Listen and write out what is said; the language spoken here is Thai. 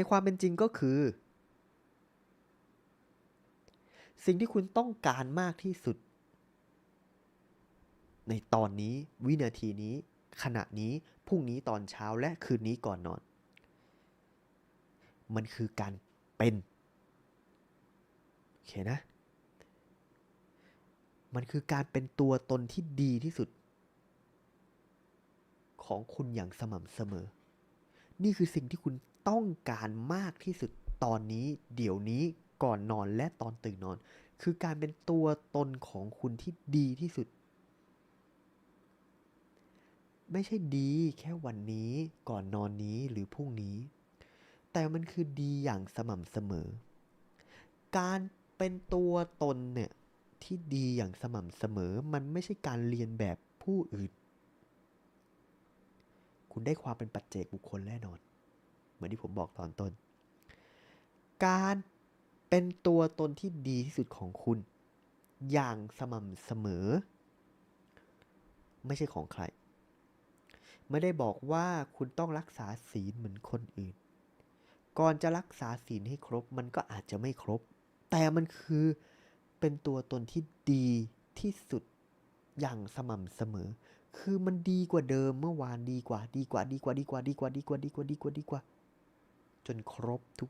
ในความเป็นจริงก็คือ สิ่งที่คุณต้องการมากที่สุด ในตอนนี้วินาทีนี้ ขณะนี้พรุ่งนี้ตอนเช้าและคืนนี้ก่อนนอน มันคือการเป็นโอเคนะ มันคือการเป็นตัวตนที่ดีที่สุด ของคุณอย่างสม่ำเสมอ นี่คือสิ่งที่คุณต้องการมากที่สุดตอนนี้ เดี๋ยวนี้ก่อนนอนและตอนตื่นนอน คือการเป็นตัวตนของคุณที่ดีที่สุด ไม่ใช่ดีแค่วันนี้ก่อนนอนนี้หรือพรุ่งนี้ แต่มันคือดีอย่างสม่ำเสมอ การเป็นตัวตนเนี่ยที่ดีอย่างสม่ำเสมอ มันไม่ใช่การเรียนแบบผู้อื่น คุณได้ความเป็นปัจเจกบุคคลแน่นอน เหมือนที่ผมบอกตอนต้น การเป็นตัวตนที่ดีที่สุดของคุณ อย่างสม่ำเสมอ ไม่ใช่ของใคร ไม่ได้บอกว่าคุณต้องรักษาศีลเหมือนคนอื่น ก่อนจะรักษาศีลให้ครบมันก็อาจจะไม่ครบ แต่มันคือเป็นตัวตนที่ดีที่สุดอย่างสม่ำเสมอ คือมันดีกว่าเดิมเมื่อวานดีกว่า ดีกว่าดีกว่าดีกว่าดีกว่าดีกว่าดีกว่าดีกว่าดีกว่า จนครบทุก